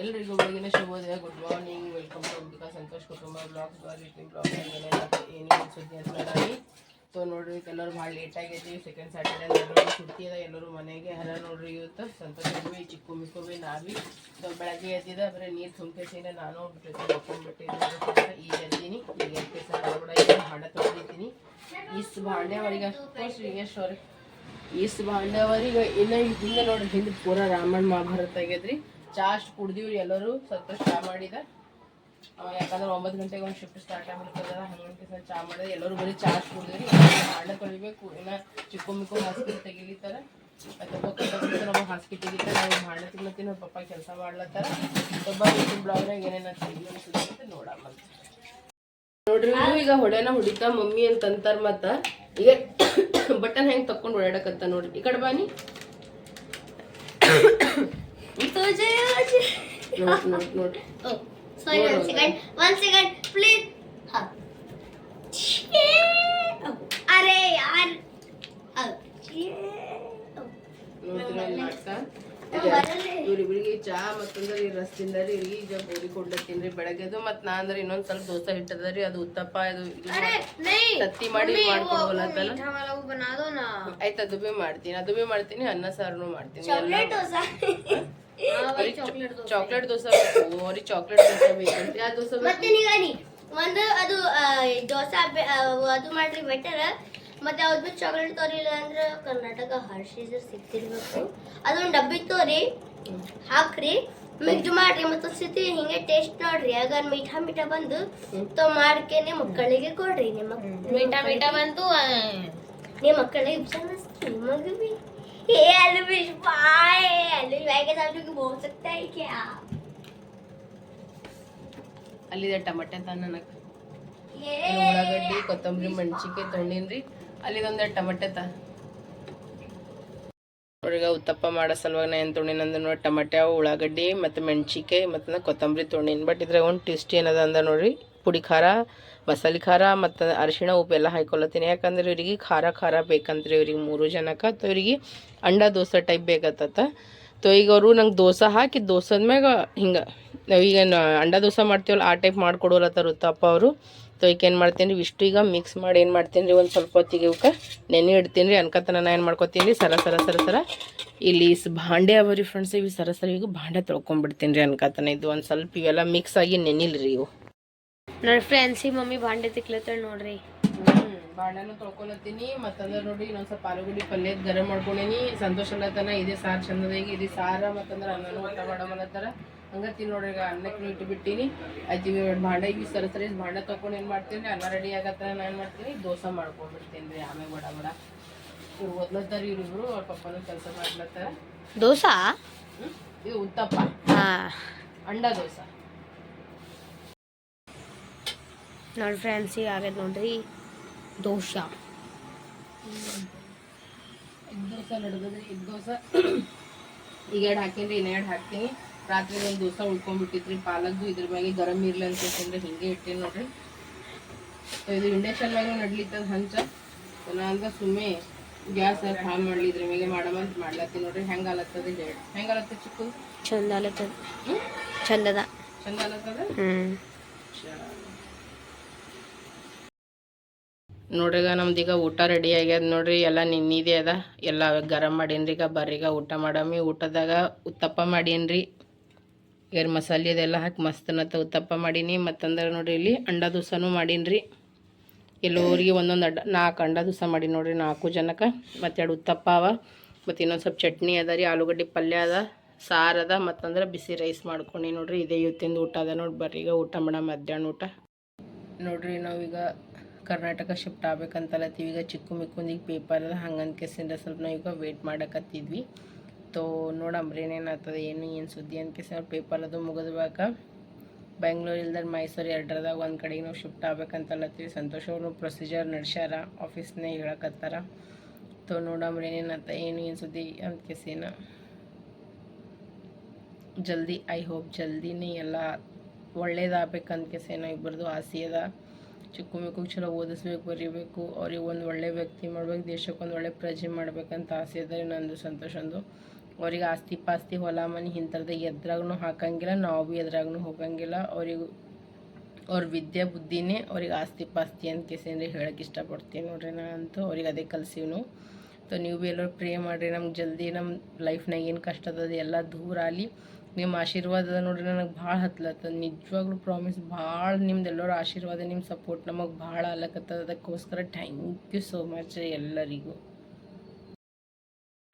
ಎಲ್ರಿಗೂ ಬೆಳಗಿನ ಶುಭೋದಯ good morning welcome to Ambika Santosh ಕುಟುಂಬ ಬ್ಲಾಗ್ಸ್ ಬ್ಲಾಗ್ ಏನು ಸುದ್ದಿ ಅಂತ ಹೇಳಿ ಸೊ ನೋಡ್ರಿ, ಎಲ್ಲರೂ ಭಾಳ ಲೇಟ್ ಆಗೈತಿ ಸೆಕೆಂಡ್ ಸ್ಯಾಟರ್ಡೆ ಎಲ್ಲರೂ ಸುಟ್ಟಿ ಅದ, ಎಲ್ಲರೂ ಮನೆಗೆ ಹರ ನೋಡ್ರಿ ಇವತ್ತು. ಸಂತೋಷ ಬಿ ಚಿಕ್ಕು ಮಿಕ್ಕು ನಾವಿ. ಸೊ ಬೆಳಗ್ಗೆ ಎದ್ದಿದೆ, ಬರೀ ನೀರು ತುಂಬಿಸಿನ ನಾನು ಜೊತೆ ಮಕ್ಕೊಂಡ್ಬಿಟ್ಟಿದ್ದೆ ಈ ಎದ್ದೀನಿ. ಈಗ ಎದ್ದು ಕೂಡ ಈಗ ಹಾಡ ತೊಗೊಂಡಿದ್ದೀನಿ ಇಷ್ಟು ಭಾಂಡೆವರಿಗೆ ಅಷ್ಟು ಎಷ್ಟು ಅವ್ರಿ ಇಷ್ಟು ಭಾಂಡವರಿಗೆ ಇನ್ನೂ ಹಿಂದೆ ನೋಡ್ರಿ, ಹಿಂದೆ ಪೂರ ರಾಮಾಯಣ ಮಹಾಭಾರತ ಆಗೈತ್ರಿ ಚಾ ಅಷ್ಟು ಎಲ್ಲರೂ ಸ್ವಲ್ಪ ಚಾ ಮಾಡಿದ. ಯಾಕಂದ್ರೆ ಒಂಬತ್ತು ಗಂಟೆಗೆ ಒಂದು ಶಿಫ್ಟ್ ಸ್ಟಾರ್ಟ್ ಆಗ್ಬಿಡ್ತದ ಹನ್ನೊಂದು ದಿವಸ ಚಾ ಮಾಡಿದ್ರೆ ಎಲ್ಲರೂ ಬರೀ ಚಾ ಅಷ್ಟು ಕುಡ್ದಿರಿ ಭಾಂಡೆ ಕಳಿಬೇಕು ಇನ್ನ ಚಿಕ್ಕ ಮಿಕ್ಕು ಹಾಸಿಗೆ ತೆಗಿಲಿತ್ತಾರ. ನಮ್ಮ ಹಾಸ್ಕಿ ತೆಗಿತಾರೆ ನಾವು ಭಾಂಡೆ ತಿನ್ನತ್ತೀನಿ ನಮ್ಮ ಪಪ್ಪ ಕೆಲಸ ಮಾಡ್ಲತ್ತಾರ. ಒಬ್ಬ ಯೂಟ್ಯೂಬ್ ಬ್ಲಾಗ್ನಾಗ ಏನೇನು ಅಂತ ನೋಡಮ್ಮ ನೋಡ್ರಿ ಇವ್ನು ಈಗ ಹೊಡೆನ ಹೊಡಿತಾ ಮಮ್ಮಿ ಅಂತ ಅಂತಾರ ಮತ್ತ. ಈಗ ಬಟನ್ ಹೆಂಗ್ ತಕೊಂಡ್ ಓಡಾಡಕತ್ತ ನೋಡ್ರಿ. ಈ ಕಡೆ ಬಾನಿ note note note sorry one second one second please ಅರೆ ಯಾರ್ ಇವ್ರಿಬ್ರಿಗೆ ಚಾ ಮತ್ತಂದ್ರೆ ಈ ರಸದಿಂದ ರೀ ಈಗ ಗೋಧಿ ಕೊಡ್ಲತ್ತೀನಿ ಬೆಳಗ್ಗೆದು ಮತ್ ನಾ ಅಂದ್ರೆ ಇನ್ನೊಂದ್ ಸ್ವಲ್ಪ ದೋಸೆ ಹಿಟ್ಟದ್ರಿ ಅದು ಉತ್ತಪ್ಪ ಇದು ತತ್ತಿ ಮಾಡಿ ಮಾಡ್ಕೊಬೋಲತ್ತಲ್ಲ ಆಯ್ತು ಅದು ಬಿ ಮಾಡ್ತೀನಿ ಅದು ಬಿ ಮಾಡ್ತೀನಿ ಅನ್ನ ಸಾರನು ಮಾಡ್ತೀನಿ. ಚಾಕ್ಲೇಟ್ ದೋಸೆ. ಬೇಕು ಅವ್ರಿಗೆ ಚಾಕ್ಲೇಟ್ ದೋಸೆ ಬೇಕಂತ ಆ ದೋಸೆ ಮತ್ತೆ ನೀವು ಒಂದು ಅದು ದೋಸೆ ಅದು ಮಾಡ್ರಿ ಬೆಟರ್ ಮತ್ತೆ ಅವ್ರದ್ದು ಚಾಕ್ಲೇಟ್ ತೋರಿಲ್ಲ ಅಂದ್ರೆ ಕರ್ನಾಟಕ ಹರ್ಷೀಸ್ ಸಿಕ್ತಿರ್ಬೇಕು ಅದೊಂದು ಡಬ್ಬಿ ತೋರಿ ಹಾಕ್ರಿ. ಮಿಕ್ಸ್ ಮಾಡ್ರಿ ಮತ್ತೆ ಸತಿ ಹಿಂಗೆ ಟೇಸ್ಟ್ ನೋಡ್ರಿ. ಆಗ ಮೀಠಾ ಮೀಠಾ ಬಂದು ತೋ ಮಾಡ್ಕೇನೆ ಮಕ್ಕಳಿಗೆ ಕೊಡ್ರಿ. ನಿಮ್ಮ ಮೀಠಾ ಮೀಠಾ ಬಂತು ನಿಮ್ಮ ಮಕ್ಕಳಿಗೆ ನಿಮಗೆ ये आलू फिश फ्राई आलू फ्राई के साथ जो बोल सकता है क्या ಅಲ್ಲಿದೆ ಟಮಟೆ ತಾನ ನನಗೆ ये ಉಳ್ಳಾಗಡ್ಡಿ ಕೊತ್ತಂಬರಿ ಮೆಣಸಿನ್ಕಾಯಿ ತೊಗೊಂಡಿನ್ರಿ ಅಲ್ಲಿದೊಂದು ಟಮಟೆ ತ ನೋಡ್ರೀಗ ಉತ್ತಪ್ಪ ಮಾಡೋ ಸಲುವಾಗಿ ನಾ ಏನು ತೊಗೊಂಡಿನಂದ್ರೆ ನೋಡಿ ಟಮಟೆ ಉಳ್ಳಾಗಡ್ಡಿ ಮತ್ತು ಮೆಣಸಿನ್ಕಾಯಿ ಮತ್ತು ಕೊತ್ತಂಬರಿ ತೊಗೊಂಡಿನಿ ಬಟ್ ಇದ್ರಾಗ ಒಂದು ಟೇಸ್ಟ್ ಏನದ ಅಂದ್ರೆ ನೋಡ್ರಿ ಪುಡಿ ಖಾರ ಮಸಾಲೆ ಖಾರ ಮತ್ತು ಅರಿಶಿಣ ಎಲ್ಲ ಹಾಕೊಳತ್ತೀನಿ ಯಾಕಂದ್ರೆ ಇವ್ರಿಗೆ ಖಾರ ಖಾರ ಬೇಕಂದ್ರೆ ಇವ್ರಿಗೆ ಮೂರು ಜನಕ್ಕೆ. ತೊ ಇವ್ರಿಗೆ ಅಂಡ ದೋಸೆ ಟೈಪ್ ಬೇಕತ್ತ ತೊ ಈಗ ಅವರು ನಂಗೆ ದೋಸೆ ಹಾಕಿ ದೋಸದ ಮ್ಯಾಗ ಹಿಂಗೆ ನ- ಅಂಡ ದೋಸೆ ಮಾಡ್ತೀವಲ್ಲ ಆ ಟೈಪ್ ಮಾಡ್ಕೊಡೋಲತ್ತಾರ ಉತ್ತಪ್ಪ ಅವರು. ತೊ ಈಗ ಏನು ಮಾಡ್ತೀನಿ ರೀ ಇಷ್ಟು ಈಗ ಮಿಕ್ಸ್ ಮಾಡಿ ಏನು ಮಾಡ್ತೀನಿ ರೀ ಒಂದು ಸ್ವಲ್ಪ ಹೊತ್ತಿಗೆ ಇವಕ್ಕೆ ನೆನೆ ಇಡ್ತೀನಿ ರೀ ಅನ್ಕತನ ನಾ ಏನು ಮಾಡ್ಕೊತೀನಿ ರೀ ಸರ ಸರ ಸರ ಸರ. ಇಲ್ಲಿ ಭಾಂಡೆ ಅವ ರೀ ಫ್ರೆಂಡ್ಸ್ ಇವು ಸರ ಸರ ಈಗ ಭಾಂಡೆ ತೊಳ್ಕೊಂಬಿಡ್ತೀನಿ ರೀ ಅನ್ಕತನ. ಇದು ಒಂದು ಸ್ವಲ್ಪ ಇವೆಲ್ಲ ಮಿಕ್ಸ್ ಆಗಿ ನೆನಿಲ್ಲ ರೀ ಇವು. ನೋಡಿ ಫ್ರೆಂಡ್ಸಿ ಮಮ್ಮಿ ಭಾಂಡೆ ತಿಕ್ಲತ್ತಾಳ ನೋಡ್ರಿ. ಬಾಣನು ತೊಳ್ಕೊಳತ್ತೀನಿ ಮತ್ತಂದ್ರೆ ನೋಡಿ ಇನ್ನೊಂದ್ ಸ್ವಲ್ಪ ಆಲೂಗಡ್ಡಿ ಪಲ್ಯ ಗರಂ ಮಾಡ್ಕೊಂಡೇನಿ. ಸಂತೋಷ ಅಲ್ಲತನ ಇದೇ ಸಾರು ಚಂದದಾಗಿ ಇದೆ ಸಾರ ಮತ್ತಂದ್ರೆ ಅನ್ನನೂ ಊಟ ಮಾಡಮಲ್ಲತ್ತಾರ ಹಂಗ ತಿನ್ ನೋಡ್ರಿ ಈಗ ಅನ್ನಕ್ಕೆ ಇಟ್ಟು ಬಿಟ್ಟಿನಿ ಆಯ್ತು ಭಾಂಡ ಈಗ ಸರಿ ಸರಿ ಭಾಂಡ ತೊಗೊಂಡು ಏನು ಮಾಡ್ತೀನಿ ರೀ ಅನ್ನ ರೆಡಿ ಆಗತ್ತ ನಾ ಏನು ಮಾಡ್ತೀನಿ ದೋಸೆ ಮಾಡ್ಕೊಂಡ್ಬಿಡ್ತೀನಿ ರೀ ಆಮೇಲೆ ಬಡ ಬಡ ಇವ್ರು ಓದ್ಲತ್ತಾರ ಇವ್ರಿಬ್ರು ಅವ್ರ ಪಪ್ಪನ ಕೆಲಸ ಮಾಡ್ಲತ್ತಾರ. ದೋಸಾ? ಇದು ಉತ್ತಪ್ಪ. ಅಂಡ ದೋಸೆ. ನೋಡಿ ಫ್ರೆಂಡ್ಸ್ ಈಗ ಆಗೈತೆ ನೋಡ್ರಿ ದೋಸಾ ಎಗ್ ದೋಸೆ ಎಗ್ ದೋಸೆ. ಈಗ ಎರಡು ಹಾಕೀನಿ ರೀ ಇನ್ನೆರಡು ಹಾಕ್ತೀನಿ. ರಾತ್ರಿ ಒಂದು ದೋಸೆ ಉಳ್ಕೊಂಡ್ಬಿಟ್ಟಿತ್ರಿ. ಪಾಲಕ್ದು ಇದ್ರ ಮ್ಯಾಗೆ ಗರಮ್ ಇರಲಿ ಅಂತ ಹೇಳ್ತೀನಿ ಹಿಂಗೆ ಇಟ್ಟೇನಿ ನೋಡ್ರಿ. ಇದು ಇಂಡಕ್ಷನ್ ಮ್ಯಾಗ ನಡ್ಲಿತ್ತದ ಹಂಚ. ಅಂತ ಸುಮ್ಮನೆ ಗ್ಯಾಸ್ ಹಾಳು ಮಾಡಲಿ ಇದ್ರ ಮ್ಯಾಗೆ ಮಾಡಮಂತ ಮಾಡ್ಲತ್ತೀನಿ ನೋಡ್ರಿ. ಹೆಂಗೆ ಅಲತ್ತದ ಹೇಳಿ. ಹೆಂಗೆ ಆಲತ್ತದ ಚಿಕ್ಕ? ಚಂದ ಅಲತ್ತದ ಹ್ಞೂ ಚಂದದ. ಚಂದ ಅಲತ್ತದ ಹ್ಮ್. ನೋಡ್ರಿ ಈಗ ನಮ್ದು ಈಗ ಊಟ ರೆಡಿ ಆಗ್ಯದ ನೋಡ್ರಿ. ಎಲ್ಲ ನಿನ್ನಿದೆ ಅದ. ಎಲ್ಲ ಗರಂ ಮಾಡೀನ್ರಿ. ಈಗ ಬರ್ರೀಗ ಊಟ ಮಾಡಮಿ. ಊಟದಾಗ ಉತ್ತಪ್ಪ ಮಾಡೀನ್ರಿ. ಗರ್ ಮಸಾಲೆ ಅದೆಲ್ಲ ಹಾಕಿ ಮಸ್ತನತ್ತ ಉತ್ತಪ್ಪ ಮಾಡೀನಿ. ಮತ್ತಂದ್ರೆ ನೋಡ್ರಿ ಇಲ್ಲಿ ಅಂಡ ದೋಸೆನೂ ಮಾಡೀನ್ರಿ. ಎಲ್ಲೋರಿಗೆ ಒಂದೊಂದು ಅಡ್ಡ ನಾಲ್ಕು ಅಂಡ ದೋಸೆ ಮಾಡೀನಿ ನೋಡ್ರಿ. ನಾಲ್ಕು ಜನಕ್ಕೆ. ಮತ್ತೆರಡು ಉತ್ತಪ್ಪ ಅವ. ಮತ್ತು ಇನ್ನೊಂದು ಸ್ವಲ್ಪ ಚಟ್ನಿ ಅದ ರೀ. ಆಲೂಗಡ್ಡೆ ಪಲ್ಯ ಅದ. ಸಾರು ಅದ. ಮತ್ತಂದ್ರೆ ಬಿಸಿ ರೈಸ್ ಮಾಡ್ಕೊಂಡು ನೋಡ್ರಿ. ಇದೇ ಇವತ್ತಿಂದ ಊಟ ಅದ ನೋಡಿ. ಬರ್ರಿ ಈಗ ಊಟ ಮಾಡ ಮಧ್ಯಾಹ್ನ ಊಟ. ನೋಡ್ರಿ ನಾವೀಗ ಕರ್ನಾಟಕ ಶಿಫ್ಟ್ ಆಗ್ಬೇಕಂತಲತ್ತೀವಿ ಈಗ ಚಿಕ್ಕು ಮಿಕ್ಕುಂದಿಗೆ ಪೇಪರ್ ಅದ ಹಂಗಂತ ಕೇಸಿಂದ ಸ್ವಲ್ಪ ಈಗ ವೇಟ್ ಮಾಡಕತ್ತಿದ್ವಿ. ತೋ ನೋಡಂಬ್ರಿ ಏನೇನಾಗ್ತದೆ, ಏನು ಏನು ಸುದ್ದಿ ಅಂತ ಕೇಸಿ ಪೇಪರ್ ಅದು ಮುಗಿದ್ವಾಗ ಬೆಂಗ್ಳೂರು ಇಲ್ದರೆ ಮೈಸೂರು ಎರಡರದಾಗ ಒಂದು ಕಡೆಗೆ ನಾವು ಶಿಫ್ಟ್ ಆಗ್ಬೇಕಂತಲತ್ತೀವಿ ಸಂತೋಷ್ ಅವರು ಪ್ರೊಸೀಜರ್ ನಡೆಸ್ಯಾರ ಆಫೀಸ್ನೇ ಹೇಳಕತ್ತಾರ. ತೋ ನೋಡಂಬ್ರಿ ಏನೇನಾಗ್ತ, ಏನು ಏನು ಸುದ್ದಿ ಅಂತ ಕೇಸಿನ ಜಲ್ದಿ ಐ ಹೋಪ್ ಜಲ್ದಿನೇ ಎಲ್ಲ ಒಳ್ಳೇದಾಗಬೇಕಂತ ಕೇಸೇನೋ ಇಬ್ಬರದು ಆಸೆ ಅದ. ಚಿಕ್ಕ ಮಕ್ಕಳು ಚಲೋ ಓದಿಸ್ಬೇಕು, ಬರೀಬೇಕು, ಅವ್ರಿಗೆ ಒಂದು ಒಳ್ಳೆ ವ್ಯಕ್ತಿ ಮಾಡ್ಬೇಕು, ದೇಶಕ್ಕೆ ಒಂದು ಒಳ್ಳೆ ಪ್ರಜೆ ಮಾಡ್ಬೇಕಂತ ಆಸೆ ಅದ ನಂದು ಸಂತೋಷ ಅಂದು. ಅವ್ರಿಗೆ ಆಸ್ತಿ ಪಾಸ್ತಿ ಹೊಲ ಮನೆ ಇಂಥದ್ದು ಎದ್ರಾಗೂ ಹಾಕಂಗಿಲ್ಲ, ನಾವು ಭೀ ಎದ್ರಾಗೂ ಹೋಗಂಗಿಲ್ಲ. ಅವ್ರಿಗೆ ಅವ್ರ ವಿದ್ಯೆ, ಬುದ್ಧಿನೇ ಅವ್ರಿಗೆ ಆಸ್ತಿ ಪಾಸ್ತಿ ಅಂತ ಕೇಸಂದ್ರೆ ಹೇಳಕ್ಕೆ ಇಷ್ಟಪಡ್ತೀನಿ ನೋಡ್ರಿ ನಾ ಅಂತೂ ಅವ್ರಿಗೆ ಅದೇ ಕಲ್ಸೀವ್ನು. ಸೊ ನೀವು ಭೀ ಎಲ್ಲರೂ ಪ್ರೇ ಮಾಡಿರಿ, ನಮ್ಗೆ ಜಲ್ದಿ ನಮ್ಮ ಲೈಫ್ನಾಗ ಏನು ಕಷ್ಟ ಅದ ಎಲ್ಲ ದೂರ ಆಗಲಿ. ನಿಮ್ಮ ಆಶೀರ್ವಾದ ನೋಡ್ರಿ ನನಗೆ ಭಾಳ ಹತ್ಲತ್ತದ ನಿಜವಾಗ್ಲೂ ಪ್ರಾಮಿಸ್ ಭಾಳ ನಿಮ್ದು ಎಲ್ಲರ ಆಶೀರ್ವಾದ ನಿಮ್ಮ ಸಪೋರ್ಟ್ ನಮಗೆ ಭಾಳ ಅಲ್ಲಕತ್ತದ ಅದಕ್ಕೋಸ್ಕರ ಥ್ಯಾಂಕ್ ಯು ಸೋ ಮಚ್ ಎಲ್ಲರಿಗೂ.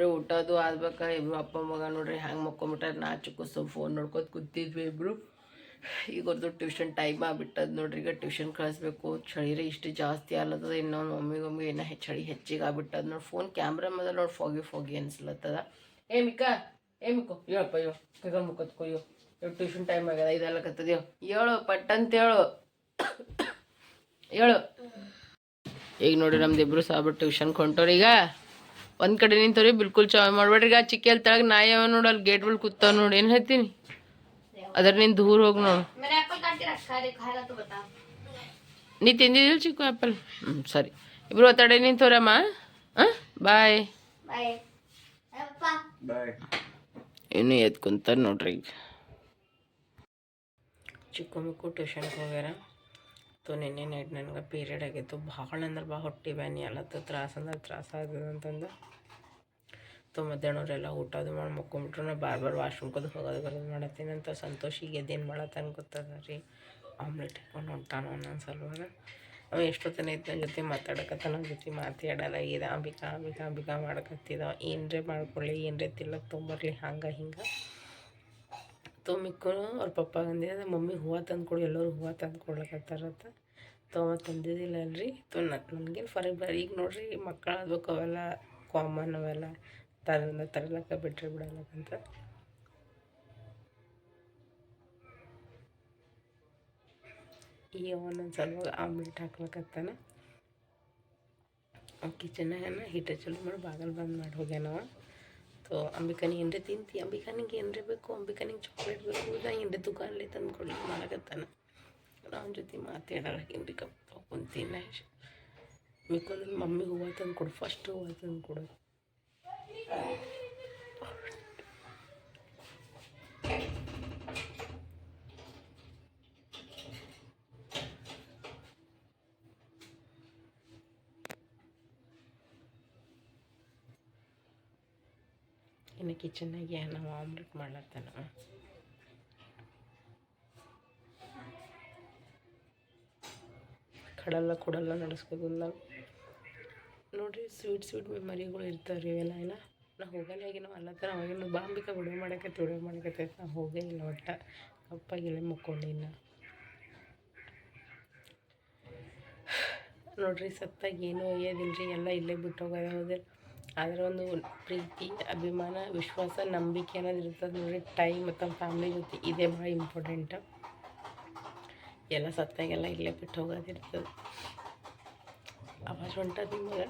ಊಟದು ಆದ್ಬೇಕ, ಇಬ್ರು ಅಪ್ಪ, ಮಗ ನೋಡ್ರಿ ಹ್ಯಾಂಗೆ ಮಕ್ಕೊಂಬಿಟ್ಟಾರೆ. ನಾಚಕ್ಕೂ ಸ್ವಲ್ಪ ಫೋನ್ ನೋಡ್ಕೋತ ಕೂತಿದ್ವಿ ಇಬ್ರು. ಈಗ ಅವ್ರದ್ದು ಟ್ಯೂಷನ್ ಟೈಮ್ ಆಗ್ಬಿಟ್ಟದ ನೋಡ್ರಿ, ಈಗ ಟ್ಯೂಷನ್ ಕಳಿಸ್ಬೇಕು. ಚಳಿರೇ ಇಷ್ಟು ಜಾಸ್ತಿ ಆಗ್ಲತ್ತದ. ಇನ್ನೊಂದು ಮಮ್ಮಿಗೊಮ್ಮೆ ಏನೋ ಹೆ- ಚಳಿ ಹೆಚ್ಚಿಗೆ ಆಗ್ಬಿಟ್ಟದ ನೋಡಿ. ಫೋನ್ ಕ್ಯಾಮ್ರಾ ಮೇಲೆ ನೋಡಿ ಫೋಗಿ ಫೋಗಿ ಅನ್ಸ್ಲತ್ತದ. ಏ ಮಿಕ್ಕ ಏ ಮುಕ್ಕು ಹೇಳಪ್ಪ ಅಯ್ಯೋ ಕೈಗಳು ಮುಖತ್ ಅಯ್ಯೋ ಟ್ಯೂಷನ್ ಟೈಮ್ ಆಗ್ಯದ ಇದೆಲ್ಲ ಕತ್ತದ್ಯೋ. ಹೇಳು ಅಂತ ಹೇಳು. ಹೇಳು. ಈಗ ನೋಡಿ ನಮ್ದು ಇಬ್ರು ಸಾಬಿಟ್ಟು ಟ್ಯೂಷನ್ ಕೊಂಟೋರಿ ಈಗ ಒಂದು ಕಡೆ ನಿಂತವ್ರಿ ಬಿಲ್ಕುಲ್ ಚಾವ್ ಮಾಡ್ಬೇಡ್ರಿ. ಈಗ ಚಿಕ್ಕ ತಳಗ ನಾಯಿ ಅವ ನೋಡಿ ಅಲ್ಲಿ ಗೇಟ್ ಬಳಿ ನೋಡಿ. ಏನು ಹೇಳ್ತೀನಿ? ಅದ್ರ ನಿನ್ ದೂರ ಹೋಗಿ ನೋಡು. ನೀ ತಿಂದಿದ್ದಿಲ್ಲ ಚಿಕ್ಕು ಆ್ಯಪಲ್ ಹ್ಞೂ ಸರಿ. ಇಬ್ರು ಒತ್ತಡೆ ನಿಂತವ್ರಮ್ಮ. ಹಾಂ? ಬಾಯ್. ಬಾಯ್. ಇನ್ನು ಎದ್ದು ಕುಂತಾರೆ ನೋಡ್ರಿ ಈಗ. ಚಿಕ್ಕ ಮಕ್ಕಳು ಟ್ಯೂಷನ್ಗೆ ಹೋಗ್ಯಾರ. ತೋ ನಿನ್ನೆ ನೈಟ್ ನನಗೆ ಪೀರಿಯಡ್ ಆಗಿತ್ತು. ಭಾಳ ಅಂದ್ರೆ ಭಾಳ ಹೊಟ್ಟೆ ಬ್ಯಾನಿ. ಎಲ್ಲ ತ್ರಾಸ ಅಂದ್ರೆ ತ್ರಾಸ ಆಗ್ತದೆ ಅಂತಂದು. ತೋ ಮಧ್ಯಾಹ್ನವ್ರೆಲ್ಲ ಊಟ ಅದು ಮಾಡಿ ಮಕ್ಕೊಂಬಿಟ್ರು. ನಾ ಬಾರ್ ಬಾರ್ ವಾಶ್ರೂಮ್ಕೋದು ಹೋಗೋದು ಬರೋದು ಮಾಡತ್ತೀನಿ ಅಂತ ಸಂತೋಷಿಗೆ ಎದ್ದೇನು ಮಾಡತ್ತನ್ ಗೊತ್ತದ ರೀ. ಆಮ್ಲೆಟ್ ಇಟ್ಕೊಂಡು ಹೊಂಟಾನ ಒಂದೊಂದು ಸಲುವಾಗ. ಅವ ಎಷ್ಟೊತ್ತನ ಇದ್ದ ಜೊತೆ ಮಾತಾಡಕತ್ತ ನನ್ನ ಜೊತೆ ಮಾತಾಡಲ್ಲ ಇದು ಅಂಬಿಕಾ ಅಂಬಿಕಾ ಅಂಬಿಕಾ ಮಾಡಕತ್ತಿದ. ಏನರೇ ಮಾಡ್ಕೊಳ್ಳಿ ಏನರೇ ತಿಲ್ಲಕ್ಕೆ ತೊಂಬರ್ಲಿ, ಹಂಗೆ, ಹಿಂಗೆ. ತೊಮ್ಮಿಕ್ಕೂ ಅವ್ರ ಪಪ್ಪ ಮಮ್ಮಿ ಹೂವು ತಂದ್ಕೊಡು ಎಲ್ಲರೂ ಹೂವು ತಂದು ಕೊಡ್ಲಕತ್ತಾರತ್ತ ತಂದಿದ್ದಿಲ್ಲ ಅಲ್ರಿ ತೊ ನನಗೇನು ಫರಕ್ ಬರ ಈಗ ನೋಡ್ರಿ ಮಕ್ಕಳು ಆಗ್ಬೇಕು ಅವೆಲ್ಲ ಕಾಮನ್ ಅವೆಲ್ಲ ತರ ತರಲಕ್ಕ ಬಿಟ್ಟರೆ ಬಿಡಲಕ್ಕಂತ ಈಗ ಒಂದೊಂದು ಸಲುವಾಗ ಆಮ್ಲೆಟ್ ಹಾಕ್ಲಕತ್ತಾನ ಕಿಚನಾಗನ ಹಿಟ್ಟು ಚಲೋ ಮಾಡಿ ಬಾಗಲ್ ಬಂದ್ ಮಾಡಿ ಹೋಗ್ಯಾನವ ಸೊ ಅಂಬಿಕಾನಿ ಏನರೇ ತಿಂತಿ? ಅಂಬಿಕಾನಿಗೆ ಏನ್ರಿ ಬೇಕು? ಅಂಬಿಕಾನಿಗೆ ಚಾಕ್ಲೇಟ್ ಬೇಕು? ನಾ ಏನರೇ ದುಕಾನಲ್ಲಿ ತಂದು ಕೊಡ್ಲಿ ಮಾಡಕತ್ತಾನ. ಅವನ ಜೊತೆ ಮಾತಾಡೋಣ ಏನರಿ ಕಪ್ಪ ಕುಂತೀನಿ. ಮಿಕ್ಕೊಂದು ಮಮ್ಮಿ ಹೂವು ತಂದು ಕೊಡು ಫಸ್ಟ್ ಹೂವು ತಂದು ಕೊಡು. ಇನ್ನು ಕಿಚನ್ನಾಗೆ ನಾವು ಆಮ್ಲೆಟ್ ಮಾಡ್ಲತ್ತಾನ? ಕಡಲ್ಲ, ಕೊಡಲ್ಲ ನಡೆಸ್ಕೋದಿಲ್ಲ ನಾವು ನೋಡ್ರಿ ಸ್ವೀಟ್ ಸ್ವೀಟ್ ಮೆಮರಿಗಳು ಇರ್ತಾವೆ ರೀ ಇವೆಲ್ಲ ಇಲ್ಲ ನಾ ಹೋಗಲ್ಲ ಈಗ ನಾವು ಥರ ಅವಾಗಿನ ಬಾಂಬಿಕ ವಿಡಿಯೋ ಮಾಡಕತ್ತೆ ವಿಡಿಯೋ ಮಾಡಕತ್ತೆ, ನಾ ಹೋಗೇ ಇಲ್ಲ ಒಟ್ಟ. ಕಪ್ಪಾಗಿಲ್ಲ ಮುಕ್ಕೊಂಡಿನ ನೋಡ್ರಿ, ಸತ್ತಾಗಿ ಏನೂ ಒಯ್ಯೋದಿಲ್ಲ ರೀ ಎಲ್ಲ ಇಲ್ಲೇ ಬಿಟ್ಟು ಆದ್ರೆ ಒಂದು ಪ್ರೀತಿ, ಅಭಿಮಾನ, ವಿಶ್ವಾಸ, ನಂಬಿಕೆ ಅನ್ನೋದು ಇರ್ತದೆ ನೋಡಿ ಟೈಮ್ ಮತ್ತು ಫ್ಯಾಮ್ಲಿ ಜೊತೆ ಇದೇ ಭಾಳ ಇಂಪಾರ್ಟೆಂಟ್ ಎಲ್ಲ ಸತ್ತಾಗೆಲ್ಲ ಇಲ್ಲೇ ಬಿಟ್ಟು ಹೋಗೋದಿರ್ತದೆ ಅವಾಜ್ ಹೊಂಟದ ನಿಮಗೆ?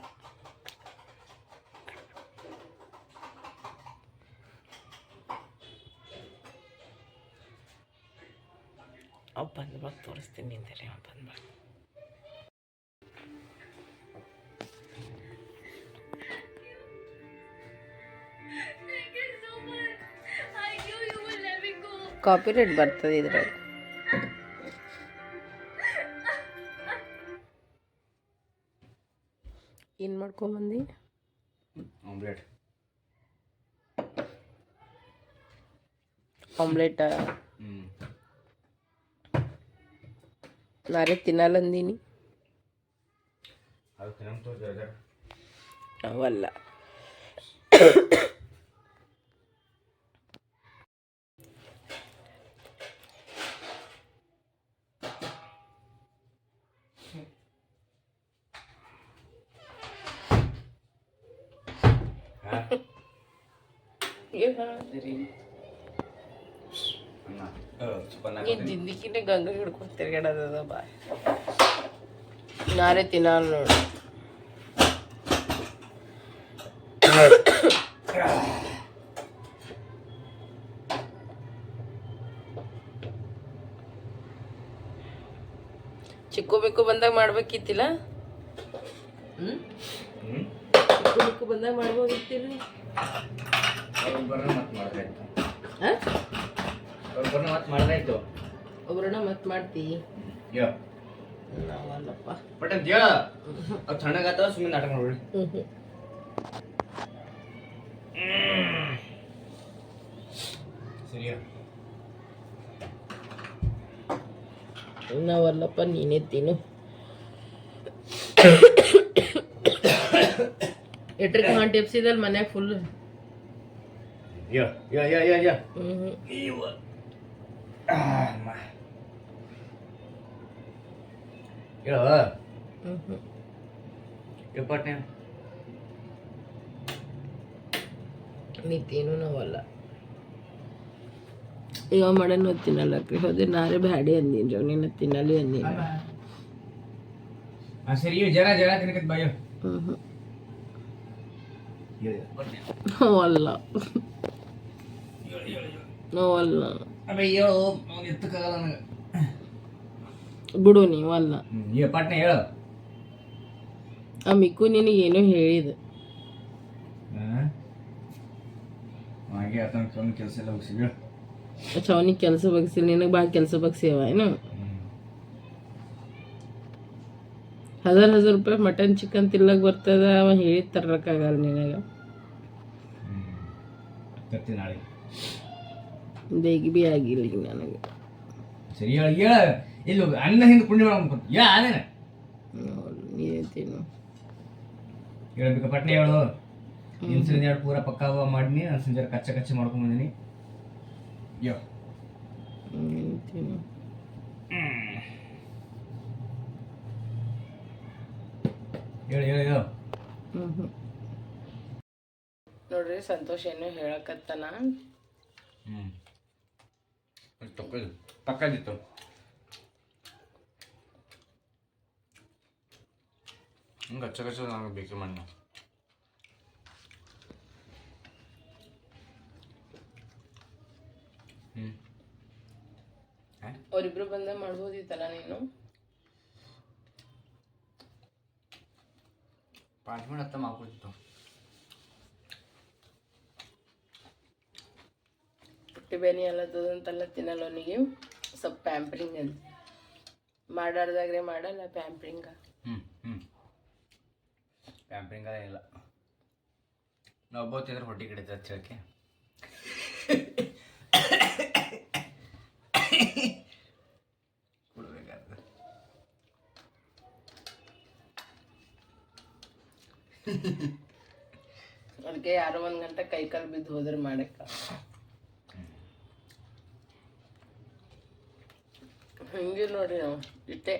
ಅವ್ ಬಂದ್ಬಾಗ ತೋರಿಸ್ತೀನಿ ನಿಂತರಿ ಅವ್ ಬಂದ್ಬಾಗ ಕಾಪಿರೇಟ್ ಬರ್ತದೆ ಇದರಲ್ಲಿ. ಏನು ಮಾಡ್ಕೊಂಬಂದು ಆಮ್ಲೆಟ್. ಆಮ್ಲೆಟ್ ನಾರೇ ತಿನ್ನಲ್ಲಂದೀನಿ ಅವಲ್ಲ ಹಾಂ ಸುಪನ್ನ ಈ ಜಿಂದಗಿನೇ ಗಂಗ ಹಿಡ್ಕೊಂಡು ತಿರ್ಗಾಡೋದದ ಬಾ. ನಾರೇ ತಿನ್ನಲ್ಲ ನೋಡು. ಚಿಕ್ಕು ಬಿಕ್ಕು ಬಂದಾಗ ಮಾಡ್ಬೇಕಿತ್ತಿಲ್ಲ? ಹ್ಞೂ ಚಿಕ್ಕು ಬಿಕ್ಕು ಬಂದಾಗ ಮಾಡ್ಬೋದಿತ್ತಿಲ್ಲ? ಒಬ್ಬರನ್ನ ಮತ್ತೆ ಮಾಡಿದ್ರಾಯ್ತು ಹಾಂ? ಒಬ್ಬರನ್ನ ಮತ್ತೆ ಮಾಡಿದ್ರಾಯ್ತು ಒಬ್ರನ್ನ ಮತ್ತೆ ಮಾಡ್ತಿ. ಯೋ. ನಾವಲ್ಲಪ್ಪ. ಬಟ್ ಅಂತ ಹೇಳ ಅದು ತಣ್ಣಗಾತವ ಸುಮ್ಮನೆ ನಾಟಕ ಹ್ಞೂ ಸರಿಯಾ ನಾವಲ್ಲಪ್ಪ ನೀನೇ ತಿನ್ನು. ಎಟ್ರಿಗೆ ಹಾಂಟಿ ಎಪ್ಸಿದಲ್ ಮನ್ಯಾಗ ಫುಲ್ ಯೋ ಯೋ ಯೋ ಯೋ ಯೋ ಹ್ಞೂ ಇವ ಹೇಳ ಹ್ಞೂ ಹ್ಞೂ ಎಪ್ಪಟ್ನೆ ನೀ ತಿನ್ನು ನಾವಲ್ಲ ಈಗ ಮಾಡನ್ನು ತಿನ್ನಲ್ಲಕ್ರಿ ಹೋದ್ರೆ ನಾರೇ ಬ್ಯಾಡಿ ಅಂದಿನ್ರಿ ನಿನ್ನ ತಿನ್ನಲಿ ಅಂದಿನ ಹಾಂ ಸರಿ ಇವ್ ಜರ ಜರ ತಿನ್ಕತ್ ಬಾಯೋ ಹ್ಞೂ ಹ್ಞೂ ನಾವಲ್ಲ ನಾವಲ್ಲ ಅವ್ನು ಎತ್ತಕ್ಕಾಗಲ್ಲ ನನಗೆ. ಬಿಡು ನೀವಲ್ಲ ನೀ ಪಟ್ನೆ ಹೇಳು. ಆ ಮಿಕ್ಕು ನಿನಗೇನೋ ಹೇಳಿದ. ಹಾಗೆ ಆತನ ಕೆಲಸ ಬಗ್ಸಿ ಕೆಲಸ ಬಗ್ಸಿಲ್ಲ ನಿನಗೆ ಭಾಳ ಕೆಲಸ ಬಗ್ಸಿವ ಏನು? ಹಜಾರ್ ಹಜಾರ್ ರೂಪಾಯಿ ಮಟನ್ ಚಿಕನ್ ತಿಲ್ಲಕ್ ಬರ್ತದ ಅವ ಹೇಳಿ ತರ್ಲಕ್ಕಾಗಲ್ಲ ನಿನಗೆ. ತರ್ತೀನಿ ನಾಳೆ. ಬೇಗ ಬಿ ಆಗಿಲ್ಲ ಈಗ ನನಗೆ. ಸರಿ ಹೇಳು ಇಲ್ಲ ಇಲ್ಲಿ ಅನ್ನ ಹಿಂದೆ ಪುಣ್ಯ ಮಾಡ್ಬೇಕು ಯಾ ಅದೇನ? ನೀ ತಿನ್ನು ಹೇಳ್ಬೇಕು ಪಟ್ನೆ ಹೇಳು. ಇನ್ಸುಲಿನ್ ಎರಡು ಪೂರ ಪಕ್ಕ ಮಾಡಿನಿ ನಾನು ಸಂಜೆ ಕಚ್ಚ ಕಚ್ಚ ಮಾಡ್ಕೊಂಡು ಬಂದಿನಿ. ಯೋ. ನೀನೇ ತಿನ್ನು ಹೇಳು ಹೇಳು ಹೇಳು. ನೋಡ್ರಿ ಸಂತೋಷ ಏನು ಹೇಳಕತ್ತಾನ? ಹ್ಞೂ ತಪ್ಪದು ಪಕ್ಕದಿತ್ತು ಹಂಗೆ ಕಚ್ಚ ಕಚ್ಚ ನನಗೆ ಬೇಕು ಮಣ್ಣು ಹ್ಞೂ ಅವರಿಬ್ರು ಬಂದ ಮಾಡ್ಬೋದಿತ್ತಲ್ಲ ನೀನು ಪಾಂಚ್ ಮಿನಿಟ್ ಹತ್ತ ಮಾಡ್ಕೊಡ್ತಿತ್ತು ಪುಟ್ಟಿ ಬೇನಿ ಅಲ್ಲದಂತೆಲ್ಲ ತಿನ್ನಲ್ಲ ಅವನಿಗೆ. ಸ್ವಲ್ಪ ಪ್ಯಾಂಪ್ರಿಂಗ್ ಅಂತ. ಮಾಡಾರ್ದಾಗ್ರೆ ಮಾಡಲ್ಲ ಪ್ಯಾಂಪ್ರಿಂಗ ಹ್ಞೂ ಹ್ಞೂ ಪ್ಯಾಂಪರಿಂಗ್ ಇಲ್ಲ. ನಾವು ಒಬ್ಬ ತಿಂದ್ರೆ ಹೊಟ್ಟೆ ಕಡಿತದೆ ಚಳಕೆ ಅದಕ್ಕೆ ಯಾರೋ ಒಂದು ಗಂಟೆ ಕೈ ಕಾಲು ಬಿದ್ದು ಹೋದ್ರೆ ಮಾಡಕ್ಕ. ಹಿಂಗೆ ನೋಡಿ ನಾವು ಇಟ್ಟೆ.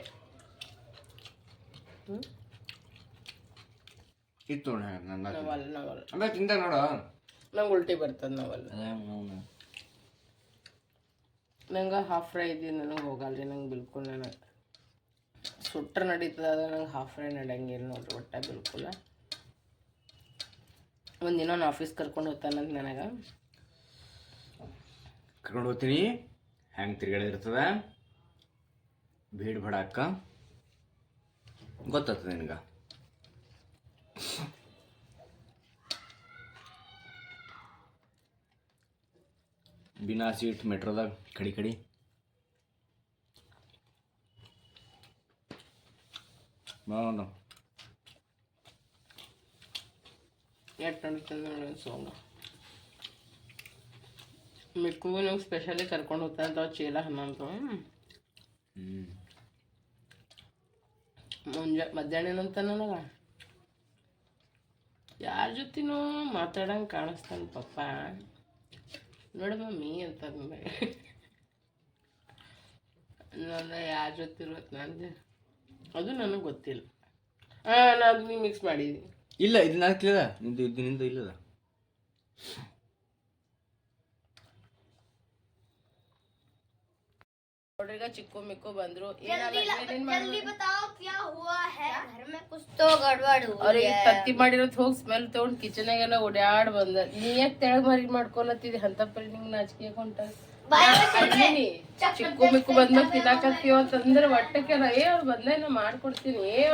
ಇತ್ತು ನಾವಲ್ಲ ನಾವಲ್ಲ ತಿಂದ ನೋಡು. ನಂಗೆ ಉಲ್ಟಿ ಬರ್ತದೆ ನಾವಲ್ಲ ನಂಗೆ ಹಾಫ್ ಫ್ರೈ ಇದ್ದೀನಿ ನನಗೆ ಹೋಗಲ್ಲ ರೀ ನಂಗೆ ಬಿಲ್ಕುಲ್ ನನಗೆ ಸುಟ್ರೆ ನಡೀತದ ಅದು ನಂಗೆ ಹಾಫ್ ಫ್ರೈ ನಡೆಯಂಗಿಲ್ಲ ನೋಡ್ರಿ ಒಟ್ಟ ಬಿಲ್ಕುಲ್. ಒಂದಿನ ನಾನು ಆಫೀಸ್ ಕರ್ಕೊಂಡು ಹೋಗ್ತಾನಂತ ನನಗೆ. ಕರ್ಕೊಂಡು ಹೋಗ್ತೀನಿ. ಹೆಂಗೆ ತಿರ್ಗಾಡಿರ್ತದ? ಭೀಡ್ ಬಡಾಕ ಗೊತ್ತಾಗ್ತದೆ ನಿನಗೆ ಬಿನಾ ಸೀಟ್ ಮೆಟ್ರೋದಾಗ ಕಡಿ ಕಡಿ ನೋಡು ಎಷ್ಟು ನಡೀತದೆ ನೋಡಿ ಸೋಂಗ ಮಿಕ್ಕೂ ನಂಗೆ ಸ್ಪೆಷಲಿ ಕರ್ಕೊಂಡು ಹೋಗ್ತಾನೆ ಅಂತ ಅವ್ ಚೀಲ ಹನ್ನಂತು ಹ್ಞೂ ಮುಂಜಾ ಮಧ್ಯಾಹ್ನ ಅಂತ ನನಗೆ ಯಾರ ಜೊತೆನೂ ಮಾತಾಡಂಗೆ ಕಾಣಿಸ್ತಾನೆ ಪಪ್ಪ. ನೋಡಿ ಮಮ್ಮಿ ಅಂತ ನನ್ನ ಯಾರ ಜೊತೆ ಇರ್ಬೇಕು ನಂದು? ಅದು ನನಗೆ ಗೊತ್ತಿಲ್ಲ. ಹಾಂ ನಾನು ಮಿಕ್ಸ್ ಮಾಡಿದ್ದೀನಿ ಇಲ್ಲ, ಇದು ನಾನು ಕೇಳಿದ. ನಿಂದು ಇದು ನಿಂದು ಇಲ್ಲದ? ನೋಡ್ರಿ ಈಗ ಚಿಕ್ಕು ಮಿಕ್ಕು ಬಂದ್ರು जल्दी बताओ क्या हुआ है घर में कुछ तो गड़बड़ हुई ಅವ್ರಿಗೆ है ತತ್ತಿ ಮಾಡಿರೋದು ಹೋಗಿ ಸ್ಮೆಲ್ ತಗೊಂಡು ಕಿಚನಾಗೆಲ್ಲ ಓಡಾಡ್ ಬಂದ ನೀ ಯಾಕೆ ತೆಳಗ್ ಮರಿ ಮಾಡ್ಕೊಲತ್ತಿದಿ ಅಂತ ಪರಿ ನಿಂಗೆ ನಾಚಿಕೆ ಹೊಂಟ ಅಲ್ಲಿನಿ ಚಿಕ್ಕು ಮಿಕ್ಕು ಬಂದ್ಮೇಲೆ ತಿನ್ನಾಕತ್ತೀವ ಅಂತಂದ್ರೆ ಒಟ್ಟಕ್ಕೆ ಏ ಅವ್ರು ಬಂದೇನ ಮಾಡ್ಕೊಡ್ತೀನಿ ಏ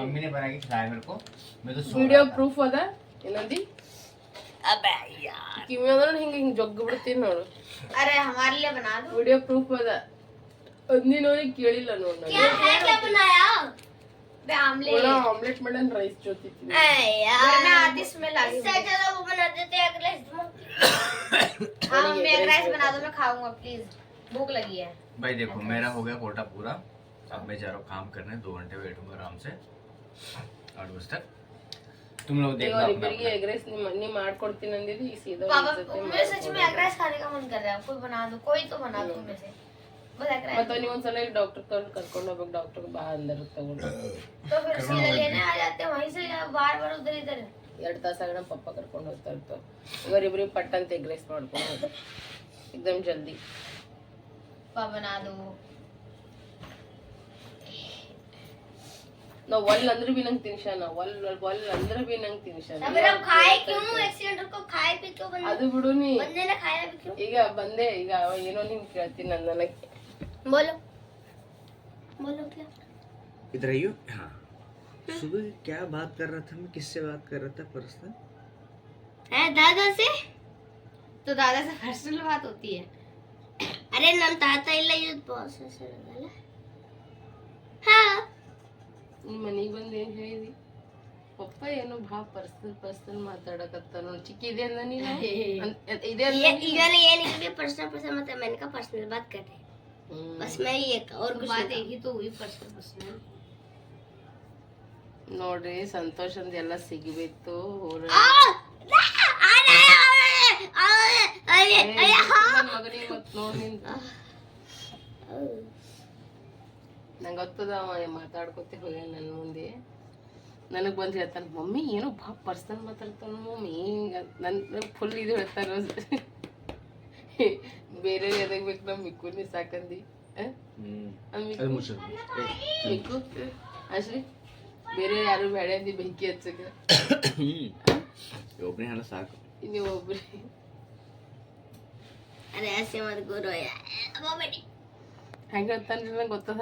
ಮಮ್ಮಿನೇ ಬರಾಗಿ ಖಿಲಾಯ ಮೇರೆ ಕೋ मैं तो सो ವಿಡಿಯೋ ಪ್ರೂಫ್ ಅದ ಏನಂದಿ अबे यार ಕಿವಿ ಅಂದ್ರೆ ಹಿಂಗೆ ಹಿಂಗೆ ಜಗ್ಗ ಬಿಡ್ತೀನಿ ನೋಡು अरे हमारे लिए बना दो ವಿಡಿಯೋ ಪ್ರೂಫ್ ಅದ ಅಂದಿನವನಿಗೆ ಕೇಳಿಲ್ಲ ನೋಡು ನಾನು क्या है क्या बनाया बे आमलेट ಆಮ್ಲೆಟ್ ಮಾಡನ್ ರೈಸ್ ಜೊತೆ ತಿಂದೆ. यार मैं आधी स्मेल आ गई इससे ज्यादा वो बना देते एग राइस हाँ मम्मी एग राइस बना दो मैं खाऊंगा प्लीज भूख लगी है भाई देखो मेरा हो गया कोटा पूरा अब मैं जा रहा हूँ काम करने दो घंटे वेटूंगा आराम से आठ बजे तक तुम लोग देखो अपना ಇಬ್ಬರಿಗೆ ಎಗ್ ರೈಸ್ ನಿಮ್ಮ ಮನೆ ಮಾಡ್ಕೊಡ್ತೀನಿ ಅಂದಿದ್ದು ಈ ಸೀದಾ पापा ಒಂದ್ ಜೊತೆ मुझे सच में एग राइस खाने का मन कर रहा है कोई बना दो कोई तो बना दो में से बस एग राइस ಮತ್ತೆ ನೀವು ಒಂದ್ಸಲ ಡಾಕ್ಟರ್ ತಗೊಂಡು ಕರ್ಕೊಂಡು ಹೋಗ್ಬೇಕು ಡಾಕ್ಟರ್ ಬಾ ಅಂದರು ತಗೊಂಡು तो फिर सीधा लेने आ जाते हैं वहीं से बार बार उधर इधर ಎರಡು ತಾಸಾಗ ನಮ್ಮ ಪಪ್ಪ ಕರ್ಕೊಂಡು ಹೋಗ್ತಾ ಇರ್ತಾವ ಇವರಿಬ್ರಿಗೆ ಪಟ್ ಅಂತ ಎಗ್ ರೈಸ್ ಮಾಡ್ಕೊಂಡು ಹೋಗ್ತಾರೆ एकदम जल्दी पापा बना दो ನಾವು ಒಲ್ ಅಂದ್ರೆ ಬಿ ನಂಗೆ ತಿನ್ಸಾನ ಒಲ್ ಒಲ್ ಅಂದ್ರೆ ಬಿ ನಂಗೆ ತಿನ್ಸಾನ फिर हम खाए क्यों एक्सीडेंट को खाए भी क्यों बंदे ಅದು ಬಿಡು ನೀ बंदे ने खाया भी क्यों ಈಗ ಬಂದೆ ಈಗ ಅವ ಏನೋ ನಿನ್ ಕೇಳ್ತೀನಿ ನನ್ನ ನನಗೆ बोलो बोलो क्या इधर आइयो हाँ सुबह क्या बात कर रहा था मैं किससे बात कर रहा था पर्सनल है दादा से तो दादा से पर्सनल बात होती है अरे नम ताता ಇಲ್ಲ ಯೂತ್ ಬಾಸ್ ಹೆಸರಲ್ಲ ಹಾ ನಿಮ್ಮ ಮನೆಗೆ ಬಂದು ಏನು ಹೇಳಿದಿ ಪಪ್ಪ ಏನೋ ಭಾ ಪರ್ಸನಲ್ ಪರ್ಸನಲ್ ಮಾತಾಡಕತ್ತ ನೋಡಿ ಚಿಕ್ಕ ಇದೆ ಅಂದ ನೀನು ಅನ್- ಇದೆ ಅಂದ ये इन्होंने ये नहीं कि पर्सनल पर्सनल मतलब मैंने कहा पर्सनल बात कर रहे हैं हम्म, बस मैं ये और कुछ बात एक ही तो हुई पर्सनल पर्सनल ನೋಡ್ರಿ ಸಂತೋಷ್ ಅಂದ್ ಎಲ್ಲ ಸಿಗಬೇಕು ಮಗನಿಗೆ ಮತ್ ನೋಡ್ ನಿಂತ ನಂಗೆ ಗೊತ್ತದ ಮಾತಾಡ್ಕೊತ ಹೋಗ್ಯ ನನ್ನ ಮುಂದೆ. ನನಗೆ ಬಂದು ಹೇಳ್ತಾನೆ ಮಮ್ಮಿ ಏನೋ ಬಾ ಪರ್ಸನ್ ಮಾತಾಡ್ತಾನೆ ಮಮ್ಮಿ. ನನ್ನ ಫುಲ್ ಇದು ಹೇಳ್ತಾನೆ ಬೇರೆ ಎದಕ್ಕೆ ಬೇಕು ನಮ್ಮ ಮಿಕ್ಕುನೇ ಸಾಕಂದಿ. ಮಿಕ್ಕು ಅಶ್ರೀ ಬೇರೆ ಯಾರು ಬೇಡ ಅಂದಿ ಬೆಂಕಿ ಹಚ್ಚಕ. ಒಬ್ಬನೇ ಹಣ ಸಾಕು. ಇದು ಒಬ್ಬರೇ ಅದೇ ಆಸೆ ಮತ್ತು ಗುರು ಹೆಂಗೆ ಹೇಳ್ತಾನೆ ನಂಗೆ ಗೊತ್ತದ?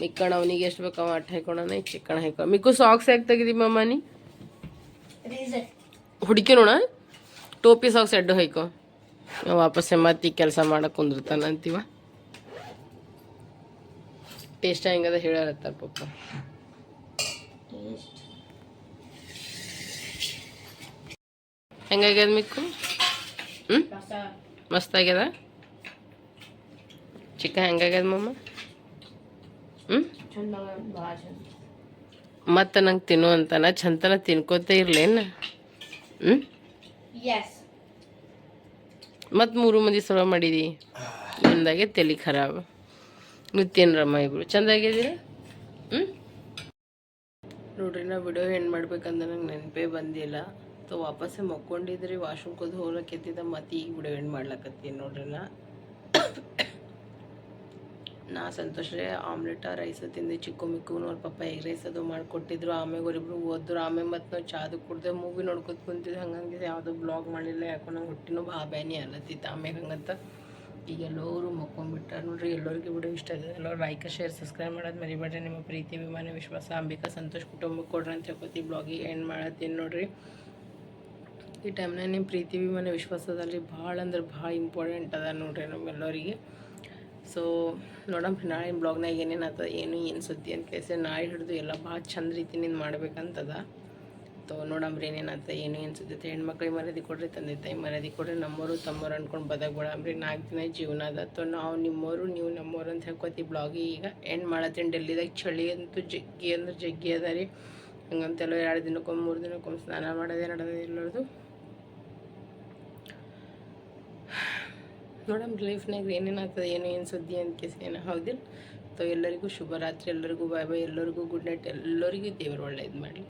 ಮಿಕ್ಕಣ ಅವನಿಗೆ ಎಷ್ಟು ಬೇಕು ಅವ ಅಟ್ಟ ಹಾಕೋಣ ಚಿಕ್ಕಣ ಹಾಕೋ ಮಿಕ್ಕು ಸಾಕ್ಸ್ ಯಾಕೆ ತೆಗಿದಿ ಮಮ್ಮ ನೀ ಹುಡುಕಿರೋಣ ಟೋಪಿ ಸಾಕ್ಸ್ ಎಡ್ಡು ಹಾಕೋ. ವಾಪಸ್ ಮತ್ತೆ ಕೆಲಸ ಮಾಡಕ್ಕೆ ಕುಂದಿರ್ತಾನ ಅಂತೀವ. ಟೇಸ್ಟ್ ಹೆಂಗದ ಹೇಳಾರತ್ತಾರ ಪಪ್ಪ ಹೆಂಗಾಗ್ಯದ ಮಿಕ್ಕು? ಹ್ಞೂ ಮಸ್ತ್ ಆಗ್ಯದ? ಚಿಕ್ಕ ಹೆಂಗಾಗ್ಯದ ಮಮ್ಮ ಮತ್ತೆ ನಂಗೆ ತಿನ್ನು ಅಂತಾನ? ಚಂತನ ತಿನ್ಕೋತ ಇರ್ಲೇನ? ಹ್ಞೂ यस ಮತ್ತು ಮೂರು ಮಂದಿ ಸೊಳ ಮಾಡಿದಿ? ಒಂದಾಗೆ ತಲೆ ಖರಾಬ್. ನೀವು ರಮ್ಮ ಇಬ್ರು. ಚಂದಾಗಿದ್ದೀರ ಹ್ಞೂ ನೋಡ್ರಿ ನಾ ವಿಡಿಯೋ ಏನು ಮಾಡ್ಬೇಕಂದ್ರೆ ನಂಗೆ ನೆನಪೇ ಬಂದಿಲ್ಲ. ಸೊ ವಾಪಸ್ಸೇ ಮಕ್ಕೊಂಡಿದ್ರಿ ವಾಶ್ರೂಮ್ ಕೋದ್ ಹೋಗ್ಲಕ್ಕೆ ಎತ್ತಿದ್ದ ಮತ್ತೆ ಈಗ ವಿಡಿಯೋ ಎಂಡ್ ಮಾಡ್ಲಕತ್ತೀನಿ ನೋಡ್ರಿ ನಾ. ನಾ ಸಂತೋಷರೇ ಆಮ್ಲೆಟ, ರೈಸ್ ತಿಂದು, ಚಿಕ್ಕು ಮಿಕ್ಕು ಅವ್ರ ಪಪ್ಪ ಎಗ್ ರೈಸ್ ಅದು ಮಾಡಿಕೊಟ್ಟಿದ್ರು. ಆಮೇಲೆ ಅವರಿಬ್ರು ಓದಿದ್ರು. ಆಮೇಲೆ ಮತ್ತು ನಾವು ಚಾದು ಕುಡ್ದೆ ಮೂವಿ ನೋಡ್ಕೊತ ಕುಂತಿದ್ವಿ. ಹಂಗಂಗೆ ಯಾವುದೋ ಬ್ಲಾಗ್ ಮಾಡಿಲ್ಲ. ಯಾಕೋ ನಂಗೆ ಹೊಟ್ಟಿನೂ ಭಾಳ ಬ್ಯಾನಿ ಅಲ್ಲತ್ತಿತ್ತು ಆಮೇಲೆ ಹಂಗಂತ ಈಗ ಎಲ್ಲರೂ ಮಕ್ಕೊಂಬಿಟ್ಟಾರೆ ನೋಡ್ರಿ. ಎಲ್ಲರಿಗೂ ವಿಡಿಯೋ ಇಷ್ಟ ಆಗಿದೆ. ಎಲ್ಲರೂ ಲೈಕ್ ಶೇರ್ ಸಬ್ಸ್ಕ್ರೈಬ್ ಮಾಡೋದು ಮರಿಬೇಡ್ರಿ. ನಿಮ್ಮ ಪ್ರೀತಿ ವಿಮಾನ ವಿಶ್ವಾಸ, ಅಂಬಿಕಾ, ಸಂತೋಷ್ ಕುಟುಂಬಕ್ಕೆ ಕೊಡ್ರಿ ಅಂತ ಹೇಳ್ಕೊತಿ ಬ್ಲಾಗಿಗೆ ಎಂಡ್ ಮಾಡತ್ತೀನಿ ನೋಡ್ರಿ. ಈ ಟೈಮ್ನಾಗ ನಿಮ್ಮ ಪ್ರೀತಿ, ಅಭಿಮಾನ, ವಿಶ್ವಾಸದಲ್ಲಿ ಭಾಳ ಅಂದ್ರೆ ಭಾಳ ಇಂಪಾರ್ಟೆಂಟ್ ಅದ ನೋಡ್ರಿ ನಮ್ಮೆಲ್ಲರಿಗೆ. ಸೊ ನೋಡಮ್ಮ, ನಾಳೆ ಬ್ಲಾಗ್ನಾಗ ಏನೇನು ಆಗ್ತದೆ ಏನು ಏನು ಸುದ್ದಿ ಅಂತ ಕೇಳಿಸಿ, ನಾಳೆ ಹಿಡಿದು ಎಲ್ಲ ಭಾಳ ಚಂದ ರೀತಿನಿಂದ ಮಾಡ್ಬೇಕಂತದ. ತೊ ನೋಡಂಬ್ರಿ ಏನೇನಾತ, ಏನು ಏನು ಸುತ್ತೈತೆ ಹೆಣ್ಮಕ್ಳಿಗೆ ಮರ್ಯಾದೆ ಕೊಡ್ರಿ, ತಂದೆ ತಾಯಿ ಮರ್ಯಾದೆ ಕೊಡ್ರಿ ನಮ್ಮವರು ತಮ್ಮವ್ರು ಅಂದ್ಕೊಂಡು ಬದಕ್ಬಿಡಂಬ್ರಿ ನಾಲ್ಕು ದಿನ ಜೀವನ ಅದ. ತೊ ನಾವು ನಿಮ್ಮವರು ನೀವು ನಮ್ಮವ್ರು ಅಂತ ಹೇಳ್ಕೊತಿ ಬ್ಲಾಗಿ ಈಗ ಎಂಡ್ ಮಾಡತ್ತೀನಿ. ಡೆಲ್ಲಿದಾಗ ಚಳಿ ಅಂತೂ ಜಗ್ಗಿ ಅಂದ್ರೆ ಜಗ್ಗಿ ಅದ ರೀ. ಹಂಗಂತೆಲ್ಲ ಎರಡು ದಿನಕ್ಕೊಮ್ಮೆ, ಮೂರು ದಿನಕ್ಕೊಮ್ಮೆ ಸ್ನಾನ ಮಾಡೋದೇ ನಡೆದ ನೋಡಮ್ ಲೈಫ್ನಾಗ ಏನೇನು ಆಗ್ತದೆ ಏನು ಏನು ಸುದ್ದಿ ಅಂತ ಕೇಸ್ ಏನು ಹೌದಿಲ್ಲ ಸೊ ಎಲ್ಲರಿಗೂ ಶುಭರಾತ್ರಿ, ಎಲ್ಲರಿಗೂ ಬಾಯ್ ಬಾಯ್ ಎಲ್ಲರಿಗೂ ಗುಡ್ ನೈಟ್ ಎಲ್ಲರಿಗೂ ದೇವರು ಒಳ್ಳೆಯದು ಮಾಡಲಿ.